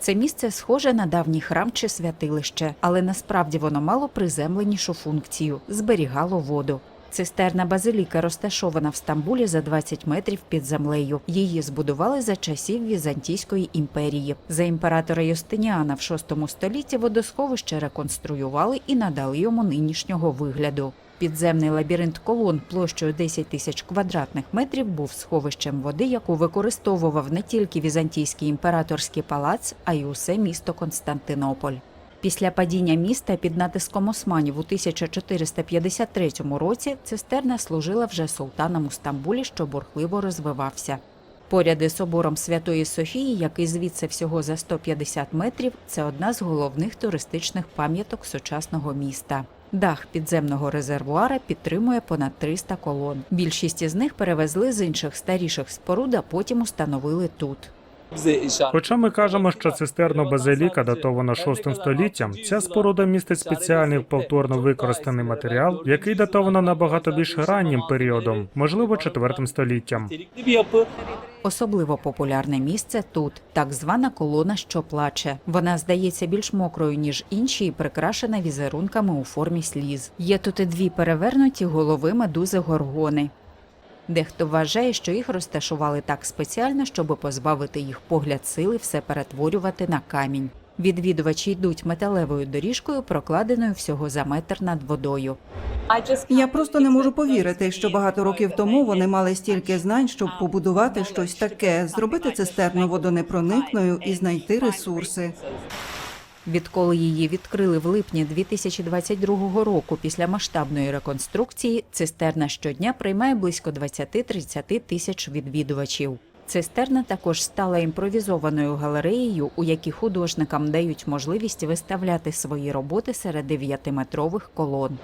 Це місце схоже на давній храм чи святилище, але насправді воно мало приземленішу функцію зберігало воду. Цистерна базиліка розташована в Стамбулі за 20 метрів під землею. Її збудували за часів Візантійської імперії. За імператора Юстиніана в VI столітті водосховище реконструювали і надали йому нинішнього вигляду. Підземний лабіринт колон площею 10 тисяч квадратних метрів був сховищем води, яку використовував не тільки візантійський імператорський палац, а й усе місто Константинополь. Після падіння міста під натиском османів у 1453 році цистерна служила вже султанам у Стамбулі, що бурхливо розвивався. Поряд із собором Святої Софії, який звідси всього за 150 метрів, це одна з головних туристичних пам'яток сучасного міста. Дах підземного резервуара підтримує понад 300 колон. Більшість із них перевезли з інших старіших споруд, а потім установили тут. Хоча ми кажемо, що цистерна базиліка датована VI століттям, ця споруда містить спеціальний повторно використаний матеріал, який датовано набагато більш раннім періодом, можливо, IV століттям. Особливо популярне місце тут так звана колона, що плаче. Вона здається більш мокрою ніж інші, і прикрашена візерунками у формі сліз. Є тут і дві перевернуті голови медузи горгони. Дехто вважає, що їх розташували так спеціально, щоб позбавити їх погляд сили все перетворювати на камінь. Відвідувачі йдуть металевою доріжкою, прокладеною всього за метр над водою. Я просто не можу повірити, що багато років тому вони мали стільки знань, щоб побудувати щось таке, зробити цистерну водонепроникною і знайти ресурси. Відколи її відкрили в липні 2022 року після масштабної реконструкції, цистерна щодня приймає близько 20-30 тисяч відвідувачів. Цистерна також стала імпровізованою галереєю, у якій художникам дають можливість виставляти свої роботи серед дев'ятиметрових колон.